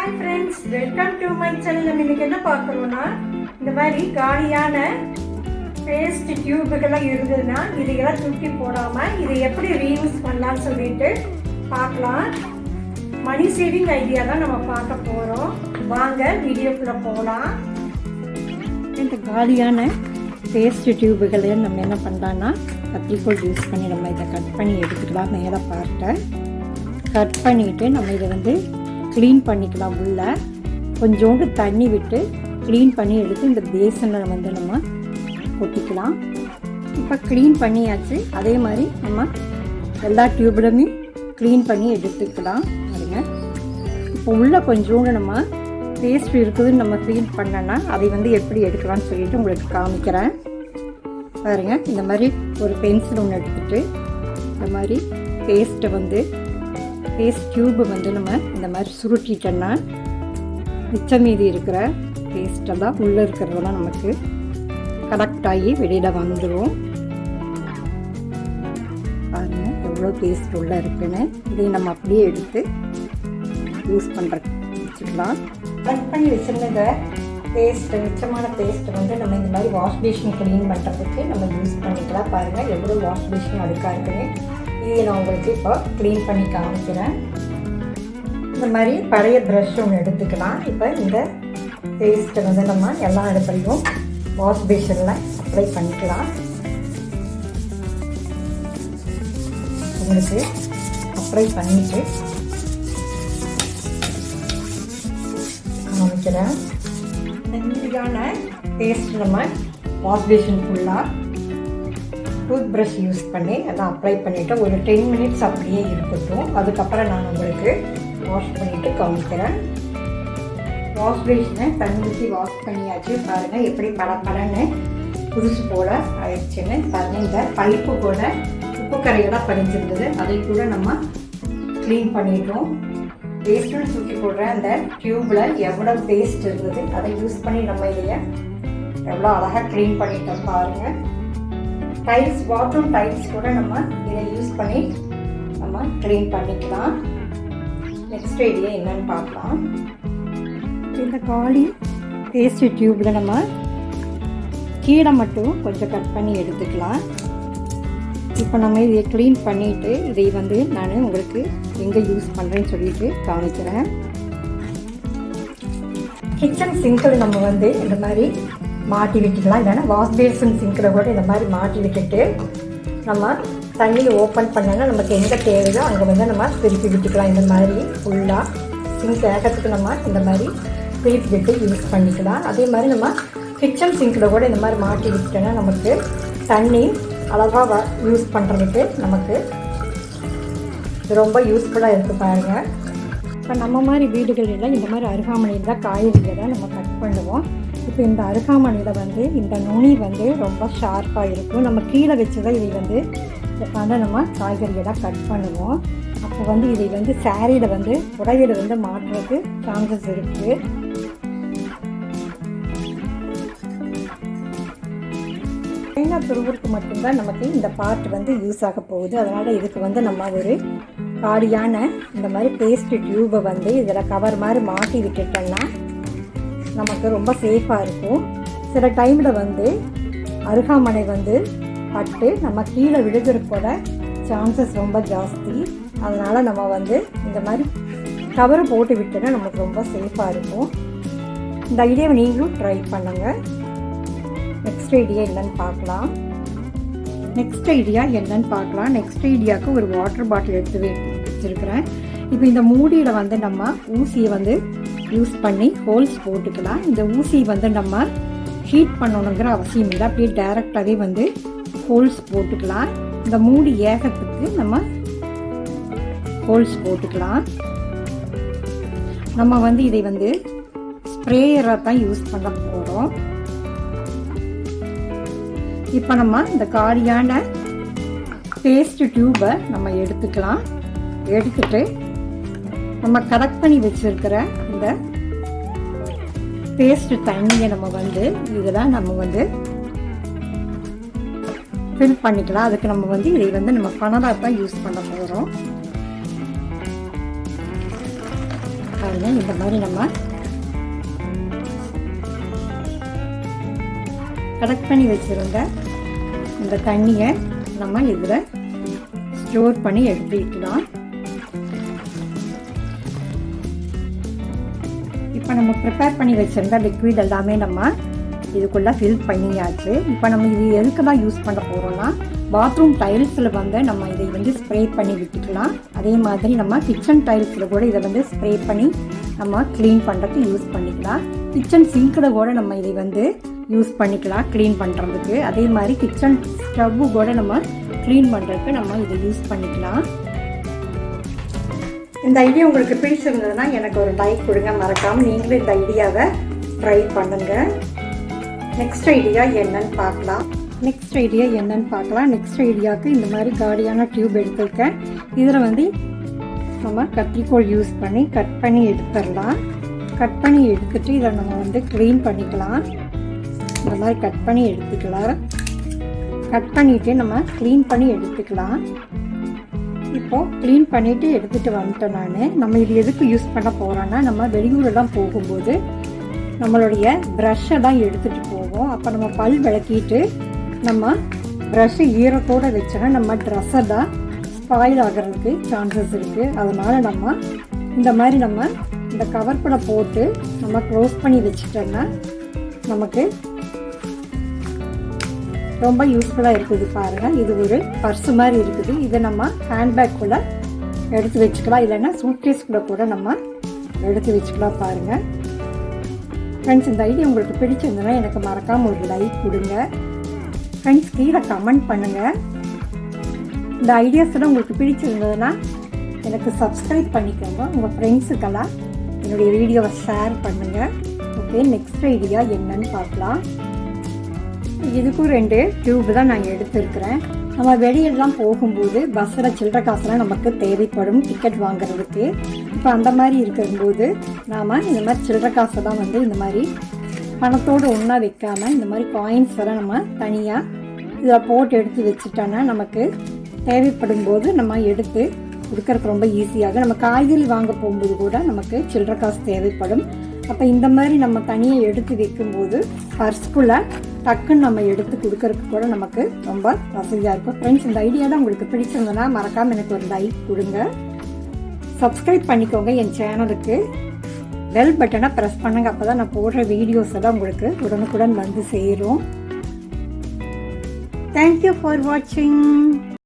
Hi friends welcome to my channel நம்ம இன்னைக்கு என்ன பார்க்குறோம்னா இந்த மாதிரி காலியான பேஸ்ட் டியூபுகள்லாம் இருந்ததுன்னா இதையெல்லாம் தூக்கி போடாமல் இதை எப்படி ரீயூஸ் பண்ணலாம்னு சொல்லிட்டு பார்க்கலாம். மணி சேவிங் ஐடியா தான் நம்ம பார்க்க போகிறோம் வாங்க வீடியோக்குள்ளே போகலாம் இந்த காலியான பேஸ்ட் டியூபுகளை நம்ம என்ன பண்ணலான்னா கத்திரிக்கோள் யூஸ் பண்ணி நம்ம இதை கட் பண்ணி எடுத்துக்கலாம். மேலே பார்ட்டை கட் பண்ணிவிட்டு நம்ம இதை வந்து க்ளீன் பண்ணிக்கலாம் உள்ள. கொஞ்சோண்டு தண்ணி விட்டு க்ளீன் பண்ணி எடுத்து இந்த பேசனில் வந்து நம்ம கொட்டிக்கலாம். இப்போ க்ளீன் பண்ணியாச்சு. அதே மாதிரி நம்ம எல்லா டியூப்லையுமே க்ளீன் பண்ணி எடுத்துக்கலாம். பாருங்க. இப்போ உள்ளே கொஞ்சோண்டு நம்ம பேஸ்ட் இருக்குதுன்னு நம்ம க்ளீன் பண்ணோன்னா அதை வந்து எப்படி எடுக்கலாம்னு சொல்லிட்டு உங்களுக்கு காமிக்கிறேன். பாருங்க. இந்த மாதிரி ஒரு பென்சில் ஒன்று எடுத்துகிட்டு இந்த மாதிரி பேஸ்ட்டை வந்து பேஸ்ட் டியூபை வந்து நம்ம இந்த மாதிரி சுருட்டிட்டோன்னா மிச்சம் மீதி இருக்கிற பேஸ்டெல்லாம் உள்ளே இருக்கிறதெல்லாம் நமக்கு கலெக்ட் ஆகி வெளியில் வந்துடும் பாருங்கள் எவ்வளோ பேஸ்ட் உள்ளே இருக்குன்னு. இதை நம்ம அப்படியே எடுத்து யூஸ் பண்ணுற வச்சுக்கலாம். கட் பண்ணி வச்சுருந்த பேஸ்ட்டு மிச்சமான பேஸ்ட்டு வந்து நம்ம இந்த மாதிரி வாஷ் பேஷன் க்ளீன் பண்ணுறதுக்கு நம்ம யூஸ் பண்ணிக்கலாம். பாருங்கள் எவ்வளோ வாஷ் பேஷன் அடுக்காக இருக்குன்னு. இதை நான் உங்களுக்கு இப்போ க்ளீன் பண்ணி காமிக்கிறேன். இந்த மாதிரி பழைய ப்ரஷ் ஒன்று எடுத்துக்கலாம். இப்போ இந்த பேஸ்ட்டை வந்து நம்ம எல்லா இடத்துலையும் வாஷ் பேஷனில் அப்ளை பண்ணிக்கலாம். உங்களுக்கு அப்ளை பண்ணிவிட்டு காமிக்கிறேன். இந்த பேஸ்ட் நம்ம வாஷ் பேஷன் ஃபுல்லாக டூத் ப்ரஷ் யூஸ் பண்ணி அதை அப்ளை பண்ணிவிட்டு ஒரு டென் மினிட்ஸ் அப்படியே இருக்கட்டும். அதுக்கப்புறம் நான் உங்களுக்கு வாஷ் பண்ணிவிட்டு காமிக்கிறேன். வாஷ் பேஷனை தண்ணி ஊற்றி வாஷ் பண்ணியாச்சு. பாருங்கள் எப்படி பல பலன்னு புதுசு போல் ஆயிடுச்சுன்னு பாருங்கள் இந்த பைப்பு கூட உப்பு கரையெல்லாம் படிஞ்சிருந்தது. அதை கூட நம்ம க்ளீன் பண்ணிட்டோம். வேஸ்ட்டுன்னு தூக்கி போடுற அந்த டியூப்பில் எவ்வளோ பேஸ்ட் இருந்தது அதை யூஸ் பண்ணி நம்ம இதைய எவ்வளோ அழகாக க்ளீன் பண்ணிட்டோம் பாருங்கள் டைல்ஸ் பாத்ரூம் டைல்ஸ் கூட நம்ம இதை யூஸ் பண்ணி நம்ம க்ளீன் பண்ணிக்கலாம். நெக்ஸ்ட் ஐடியா என்னன்னு பார்க்கலாம். இந்த காலி பேஸ்ட் டியூப்பில் நம்ம கீழே மட்டும் கொஞ்சம் கட் பண்ணி எடுத்துக்கலாம். இப்போ நம்ம இதை க்ளீன் பண்ணிவிட்டு இதை வந்து நான் உங்களுக்கு எங்கே யூஸ் பண்ணுறேன்னு சொல்லிட்டு காமிக்கிறேன். கிச்சன் சிங்கில் நம்ம வந்து இந்த மாதிரி மாட்டி விட்டுக்கலாம் இல்லைன்னா வாஷ் பேசன் சிங்கில் கூட இந்த மாதிரி மாட்டி விட்டுட்டு நம்ம தண்ணியை ஓப்பன் பண்ணோன்னா நமக்கு எங்கே தேவையோ அங்கே வந்து நம்ம திருப்பி விட்டுக்கலாம். இந்த மாதிரி ஃபுல்லாக சிங்க் ஏகத்துக்கு நம்ம இந்த மாதிரி திருப்பி விட்டு யூஸ் பண்ணிக்கலாம். அதே மாதிரி நம்ம கிச்சன் சிங்கில் கூட இந்த மாதிரி மாட்டி விட்டுட்டோன்னா நமக்கு தண்ணி அளவாக யூஸ் பண்ணுறதுக்கு நமக்கு ரொம்ப யூஸ்ஃபுல்லாக இருக்குது பாருங்கள் இப்போ நம்ம மாதிரி வீடுகளில் இந்த மாதிரி அருகாமனையில் தான் காய்கறிகளை நம்ம கட் பண்ணுவோம். இந்த அருகாமனையில் வந்து இந்த நுனி வந்து ரொம்ப ஷார்ப்பாக இருக்கும். நம்ம கீழே வச்சு தான் இதை வந்து உட்காந்து நம்ம காய்கறிகளாக கட் பண்ணுவோம். அப்போ வந்து இதை வந்து சேரீயில் வந்து புடவையில் வந்து மாற்றுறதுக்கு சான்சஸ் இருக்குது தேங்காய் துருவுக்கு மட்டும்தான் நமக்கு இந்த பார்ட் வந்து யூஸ் ஆக போகுது. அதனால் இதுக்கு வந்து நம்ம ஒரு காடியான இந்த மாதிரி பேஸ்ட் டியூபை வந்து இதில் கவர் மாதிரி மாட்டி விட்டுட்டோம்னா நமக்கு ரொம்ப சேஃபாக இருக்கும். சில டைமில் வந்து அருகாமனை வந்து பட்டு நம்ம கீழே விழுகிறப்போட சான்சஸ் ரொம்ப ஜாஸ்தி. அதனால் நம்ம வந்து இந்த மாதிரி கவரை போட்டு விட்டோன்னா நமக்கு ரொம்ப சேஃபாக இருக்கும். இந்த ஐடியாவை நீங்களும் ட்ரை பண்ணுங்கள் நெக்ஸ்ட் ஐடியா என்னன்னு பார்க்கலாம். நெக்ஸ்ட் ஐடியா என்னன்னு பார்க்கலாம். நெக்ஸ்ட் ஐடியாவுக்கு ஒரு வாட்டர் பாட்டில் எடுத்து வச்சிருக்கிறேன். இப்போ இந்த மூடியில் வந்து நம்ம ஊசியை வந்து யூஸ் பண்ணி ஹோல்ஸ் போட்டுக்கலாம். இந்த ஊசி வந்து நம்ம ஹீட் பண்ணணுங்கிற அவசியம் இல்லை. அப்படியே டைரெக்டாகவே வந்து ஹோல்ஸ் போட்டுக்கலாம். இந்த மூடி ஏகத்துக்கு நம்ம ஹோல்ஸ் போட்டுக்கலாம். நம்ம வந்து இதை வந்து ஸ்ப்ரேயராக தான் யூஸ் பண்ண போகிறோம் இப்போ நம்ம இந்த காலியான பேஸ்ட் டியூபை நம்ம எடுத்துக்கலாம். எடுத்துட்டு நம்ம கலெக்ட் பண்ணி வச்சுருக்கிற இந்த பேஸ்ட் தண்ணியை நம்ம வந்து இதெல்லாம் நம்ம வந்து ஃபில் பண்ணிக்கலாம். அதுக்கு நம்ம வந்து இதை வந்து நம்ம பணலாக தான் யூஸ் பண்ண போகிறோம் பாருங்கள் இந்த மாதிரி நம்ம கலெக்ட் பண்ணி வச்சுருந்த இந்த தண்ணியை நம்ம இதில் ஸ்டோர் பண்ணி எடுத்துக்கலாம். இப்போ நம்ம ப்ரிப்பேர் பண்ணி வச்சுருந்த லிக்விட் எல்லாமே நம்ம இதுக்குள்ளே ஃபில் பண்ணியாச்சு. இப்போ நம்ம இது எதுக்கு தான் யூஸ் பண்ண போகிறோம்னா பாத்ரூம் டைல்ஸில் வந்து நம்ம இதை வந்து ஸ்ப்ரே பண்ணி விட்டுக்கலாம். அதே மாதிரி நம்ம கிச்சன் டைல்ஸில் கூட இதை வந்து ஸ்ப்ரே பண்ணி நம்ம க்ளீன் பண்ணுறதுக்கு யூஸ் பண்ணிக்கலாம். கிச்சன் சிங்கில் கூட நம்ம இதை வந்து யூஸ் பண்ணிக்கலாம் க்ளீன் பண்ணுறதுக்கு அதே மாதிரி கிச்சன் ஸ்டவ்வு கூட நம்ம க்ளீன் பண்ணுறதுக்கு நம்ம இதை யூஸ் பண்ணிக்கலாம். இந்த ஐடியா உங்களுக்கு பிடிச்சிருந்ததுன்னா எனக்கு ஒரு லைக் கொடுங்க. மறக்காமல் நீங்களும் இந்த ஐடியாவை ட்ரை பண்ணுங்கள் நெக்ஸ்ட் ஐடியா என்னன்னு பார்க்கலாம். நெக்ஸ்ட் ஐடியா என்னன்னு பார்க்கலாம். நெக்ஸ்ட் ஐடியாவுக்கு இந்த மாதிரி காடியான டியூப் எடுத்திருக்கேன். இதில் வந்து நம்ம கத்திரிக்கோள் யூஸ் பண்ணி கட் பண்ணி எடுத்துடலாம். கட் பண்ணி எடுத்துட்டு இதை நம்ம வந்து க்ளீன் பண்ணிக்கலாம். இந்த மாதிரி கட் பண்ணி எடுத்துக்கலாம். கட் பண்ணிவிட்டு நம்ம க்ளீன் பண்ணி எடுத்துக்கலாம். இப்போது க்ளீன் பண்ணிவிட்டு எடுத்துகிட்டு வந்துட்டேன் நான். நம்ம இது எதுக்கு யூஸ் பண்ண போகிறோன்னா நம்ம வெளியூரெல்லாம் போகும்போது நம்மளுடைய ப்ரஷ்ஷை தான் எடுத்துகிட்டு போவோம். அப்போ நம்ம பல் விளக்கிட்டு நம்ம ப்ரஷ்ஷை ஈரத்தோடு வச்சோன்னா நம்ம ட்ரெஸ்ஸை தான் ஸ்பாயில் ஆகிறதுக்கு சான்சஸ் இருக்குது அதனால் நம்ம இந்த மாதிரி நம்ம இந்த கவர் கவர்க்குள்ளே போட்டு நம்ம க்ளோஸ் பண்ணி வச்சுட்டோன்னா நமக்கு ரொம்ப யூஸ்ஃபுல்லாக இருக்குது பாருங்கள் இது ஒரு பர்ஸு மாதிரி இருக்குது. இதை நம்ம ஹேண்ட்பேக்குள்ளே எடுத்து வச்சுக்கலாம். இல்லைன்னா சூட்கேஸ்குள்ளே கூட நம்ம எடுத்து வச்சுக்கலாம் பாருங்கள் ஃப்ரெண்ட்ஸ் இந்த ஐடியா உங்களுக்கு பிடிச்சிருந்ததுன்னா எனக்கு மறக்காமல் ஒரு லைக் கொடுங்க. ஃப்ரெண்ட்ஸ் கீழே கமெண்ட் பண்ணுங்கள் இந்த ஐடியாஸ்லாம் உங்களுக்கு பிடிச்சிருந்ததுன்னா எனக்கு சப்ஸ்கிரைப் பண்ணிக்கோங்க. உங்கள் ஃப்ரெண்ட்ஸுக்கெல்லாம் என்னுடைய வீடியோவை ஷேர் பண்ணுங்கள் ஓகே நெக்ஸ்ட் ஐடியா என்னன்னு பார்க்கலாம். இதுக்கும் ரெண்டு டியூப் தான் நாங்கள் எடுத்திருக்கிறேன். நம்ம வெளியெல்லாம் போகும்போது பஸ்ஸில் சில்லற காசுலாம் நமக்கு தேவைப்படும் டிக்கெட் வாங்குறதுக்கு. இப்போ அந்த மாதிரி இருக்கும்போது நாம் இந்த மாதிரி சில்லற காசை தான் வந்து இந்த மாதிரி பணத்தோடு ஒன்றா வைக்காமல் இந்த மாதிரி காயின்ஸ் எல்லாம் நம்ம தனியாக இதில் போட்டு எடுத்து வச்சுட்டோன்னா நமக்கு தேவைப்படும் போது நம்ம எடுத்து கொடுக்கறதுக்கு ரொம்ப ஈஸியாக நம்ம காய்கறி வாங்க போகும்போது கூட நமக்கு சில்லற காசு தேவைப்படும். அப்போ இந்த மாதிரி நம்ம தனியாக எடுத்து வைக்கும்போது பர்ஸ்குள்ளே டக்குன்னு நம்ம எடுத்து கொடுக்கறதுக்கு கூட நமக்கு ரொம்ப வசதியாக இருக்கும். ஃப்ரெண்ட்ஸ் இந்த ஐடியா தான் உங்களுக்கு பிடிச்சிருந்ததுன்னா மறக்காமல் எனக்கு ஒரு லைக் கொடுங்க. சப்ஸ்கிரைப் பண்ணிக்கோங்க என் சேனலுக்கு பெல் பட்டனை ப்ரெஸ் பண்ணுங்க. அப்போ தான் நான் போடுற வீடியோஸ் எல்லாம் உங்களுக்கு உடனுக்குடன் வந்து சேரும். தேங்க்யூ ஃபார் வாட்சிங்